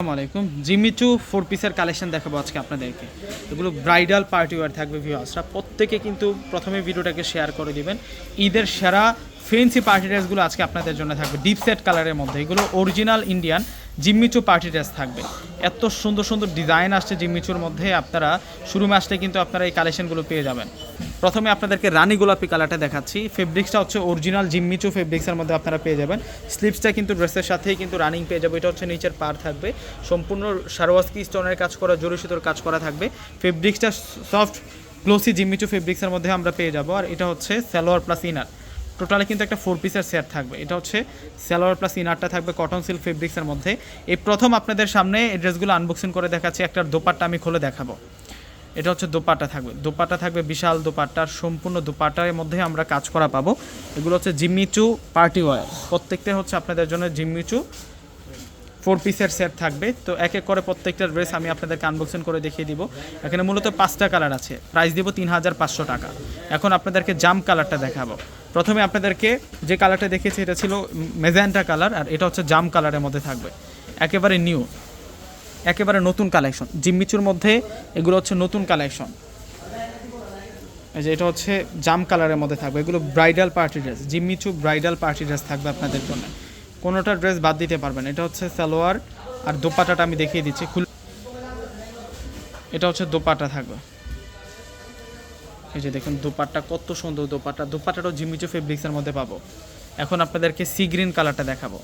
আসসালামু আলাইকুম। Jimmy Choo four পিসের কালেকশন দেখাবো আজকে আপনাদেরকে। এগুলো ব্রাইডাল পার্টি ওয়ার থাকবে ভিউয়ার্সরা। প্রত্যেকে কিন্তু প্রথমে ভিডিওটাকে শেয়ার করে দিবেন। ঈদের সেরা ফেন্সি পার্টি ড্রেসগুলো আজকে আপনাদের জন্য থাকবে। ডিপ সেট কালারের মধ্যে। এগুলো original Indian Jimmy Choo party dress থাকবে। এত সুন্দর সুন্দর ডিজাইন আসছে জিম্মিচুর মধ্যে। আপনারা শুরু আসলে কিন্তু আপনারা এই কালেকশনগুলো পেয়ে যাবেন। প্রথমে আপনাদেরকে রানী গোলাপি কালারটা দেখাচ্ছি। ফেব্রিক্সটা হচ্ছে অরিজিনাল জিম্মিচু ফেব্রিক্সের মধ্যে আপনারা পেয়ে যাবেন। স্লিপসটা কিন্তু ড্রেসের সাথেই কিন্তু রানিং পেয়ে যাবে। এটা হচ্ছে নিচের পার থাকবে। সম্পূর্ণ সারোয়াস্কি স্টোনের কাজ করা, জরি সুতোর কাজ করা থাকবে। ফেব্রিক্সটা সফট গ্লোসি জিম্মিচু ফেব্রিক্সের মধ্যে আমরা পেয়ে যাব। আর এটা হচ্ছে সালোয়ার প্লাস ইনার টোটালি কিন্তু একটা ফোর পিসের সেট থাকবে। এটা হচ্ছে সালোয়ার প্লাস ইনারটা থাকবে কটন সিল্ক ফেব্রিক্সের মধ্যে। এই প্রথম আপনাদের সামনে এই ড্রেসগুলো আনবক্সিং করে দেখাচ্ছি। একটা দোপাট্টা আমি খুলে দেখাবো। এটা হচ্ছে দোপাট্টা থাকবে। দোপাট্টা থাকবে বিশাল দোপাট্টার সম্পূর্ণ দোপাট্টার মধ্যে আমরা কাজ করা পাবো। এগুলো হচ্ছে জিম্মিচু পার্টি ওয়ার। প্রত্যেকটা হচ্ছে আপনাদের জন্য জিম্মিচু। ফোর পিসের সেট থাকবে। তো এক এক করে প্রত্যেকটা ড্রেস আমি আপনাদেরকে আনবক্সিং করে দেখিয়ে দিব। এখানে মূলত পাঁচটা কালার আছে। প্রাইস দিব তিন হাজার পাঁচশো টাকা। এখন আপনাদেরকে জাম কালারটা দেখাবো। প্রথমে আপনাদেরকে যে কালারটা দেখিয়েছি, এটা ছিল মেজেন্টা কালার আর এটা হচ্ছে জাম কালারের মধ্যে থাকবে। একেবারে নিউ একেবারে নতুন কালেকশন জিম্মিচুর মধ্যে এগুলো হচ্ছে নতুন কালেকশন এই যে এটা হচ্ছে জাম কালারের মধ্যে থাকবে। এগুলো bridal party dress Jimmy Choo bridal party dress থাকবে আপনাদের জন্য। কোনোটা ড্রেস বাদ দিতে পারবেন। এটা হচ্ছে সালোয়ার আর দোপাটাটা আমি দেখিয়ে দিচ্ছি। খুল এটা হচ্ছে দোপাটা থাকবে। এই যে দেখুন, দোপাট্টা কত সুন্দর দোপাট্টা। দোপাট্টাটাও জিমিচু ফেব্রিক্সের মধ্যে পাবো। এখন আপনাদেরকে সি গ্রিন কালারটা দেখাবো।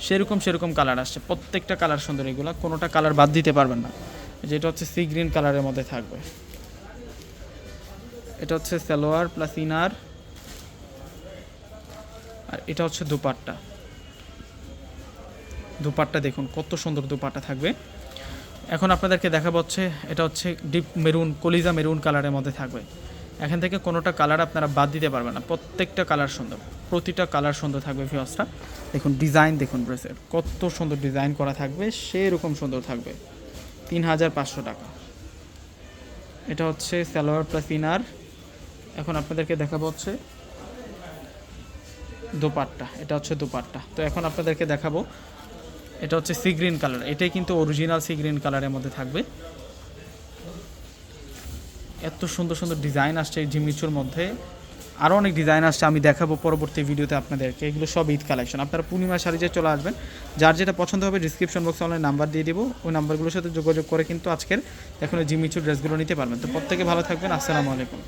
সেরকম সেরকম কালার আসছে। প্রত্যেকটা কালার সুন্দর এগুলো, কোনোটা কালার বাদ দিতে পারবেন না। যেটা হচ্ছে সি গ্রিন কালারের মধ্যে থাকবে। এটা হচ্ছে সালোয়ার প্লাস ইনার। আর এটা হচ্ছে দুপাট্টা। দুপাট্টা দেখুন, কত সুন্দর দুপাট্টা থাকবে। এখন আপনাদেরকে দেখাবো হচ্ছে, এটা হচ্ছে ডিপ মেরুন কলিজা মেরুন কালারের মধ্যে থাকবে। এখান থেকে কোনোটা কালার আপনারা বাদ দিতে পারবেন না। প্রত্যেকটা কালার সুন্দর। প্রতিটা কালার সুন্দর থাকবে ভিওসটা দেখুন ডিজাইন দেখুন ড্রেসের। কত সুন্দর ডিজাইন করা থাকবে সেরকম সুন্দর থাকবে। তিন হাজার পাঁচশো টাকা। এটা হচ্ছে সালোয়ার প্লাস ইনার। এখন আপনাদেরকে দেখাবো হচ্ছে দোপাট্টা। এটা হচ্ছে দোপাট্টা। তো এখন আপনাদেরকে দেখাবো এটা হচ্ছে সি গ্রিন কালার। এটাই কিন্তু অরিজিনাল সি গ্রিন কালারের মধ্যে থাকবে। এত সুন্দর সুন্দর ডিজাইন আসছে এই জিমিচুর মধ্যে। আরও অনেক ডিজাইন আসছে, আমি দেখাবো পরবর্তী ভিডিওতে আপনাদেরকে। এগুলো সব ঈদ কালেকশন আপনারা পূর্ণিমা শাড়িতে চলে আসবেন, যার যেটা পছন্দ হবে ডিসক্রিপশন বক্সে অনলাইন নাম্বার দিয়ে দেবো। ওই নাম্বারগুলোর সাথে যোগাযোগ করে কিন্তু আজকের এখন জিমিচুর ড্রেসগুলো নিতে পারবেন। তো প্রত্যেকে ভালো থাকবেন। আসসালামু আলাইকুম।